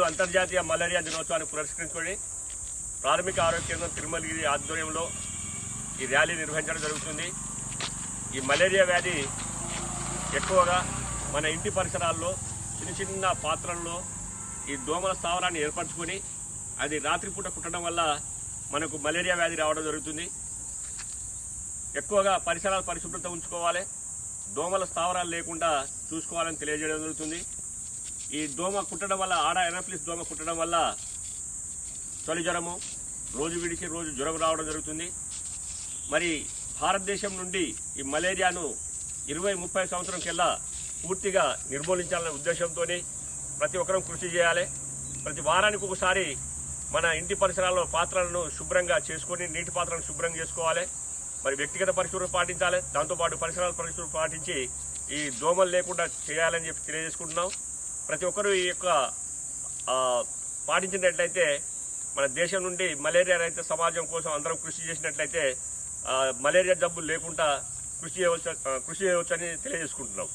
అంతర్జాతీయ మలేరియా దినోత్సవాన్ని పురస్కరించుకొని ప్రాథమిక ఆరోగ్య కేంద్రం తిరుమలగిరి ఆధ్వర్యంలో ఈ ర్యాలీ నిర్వహించడం జరుగుతుంది. ఈ మలేరియా వ్యాధి ఎక్కువగా మన ఇంటి పరిసరాల్లో చిన్న చిన్న పాత్రల్లో ఈ దోమల స్థావరాన్ని ఏర్పరచుకొని అది రాత్రిపూట కుట్టడం వల్ల మనకు మలేరియా వ్యాధి రావడం జరుగుతుంది. ఎక్కువగా పరిసరాలు పరిశుభ్రత ఉంచుకోవాలి. దోమల స్థావరాలు లేకుండా చూసుకోవాలని తెలియజేయడం జరుగుతుంది. ఈ దోమ కుట్టడం వల్ల ఆడ ఎనఫ్లిస్ దోమ కుట్టడం వల్ల తొలి జ్వరము రోజు విడిచి రోజు జ్వరం రావడం జరుగుతుంది. మరి భారతదేశం నుండి ఈ మలేరియాను ఇరవై ముప్పై సంవత్సరం కింద పూర్తిగా నిర్మూలించాలనే ఉద్దేశంతో ప్రతి ఒక్కరూ కృషి చేయాలి. ప్రతి వారానికి ఒకసారి మన ఇంటి పరిసరాల్లో పాత్రలను శుభ్రంగా చేసుకొని నీటి పాత్రలను శుభ్రం చేసుకోవాలి. మరి వ్యక్తిగత పరిశుభ్రత పాటించాలి. దాంతోపాటు పరిసరాల పరిశుభ్రత పాటించి ఈ దోమలు లేకుండా చేయాలని చెప్పి తెలియజేసుకుంటున్నాం. ప్రతి ఒక్కరూ ఈ యొక్క పాటించినట్లయితే మన దేశం నుండి మలేరియా రహిత సమాజం కోసం అందరం కృషి చేసినట్లయితే మలేరియా జబ్బు లేకుండా కృషి చేయవచ్చు కృషి చేయవచ్చని తెలియజేసుకుంటున్నాం.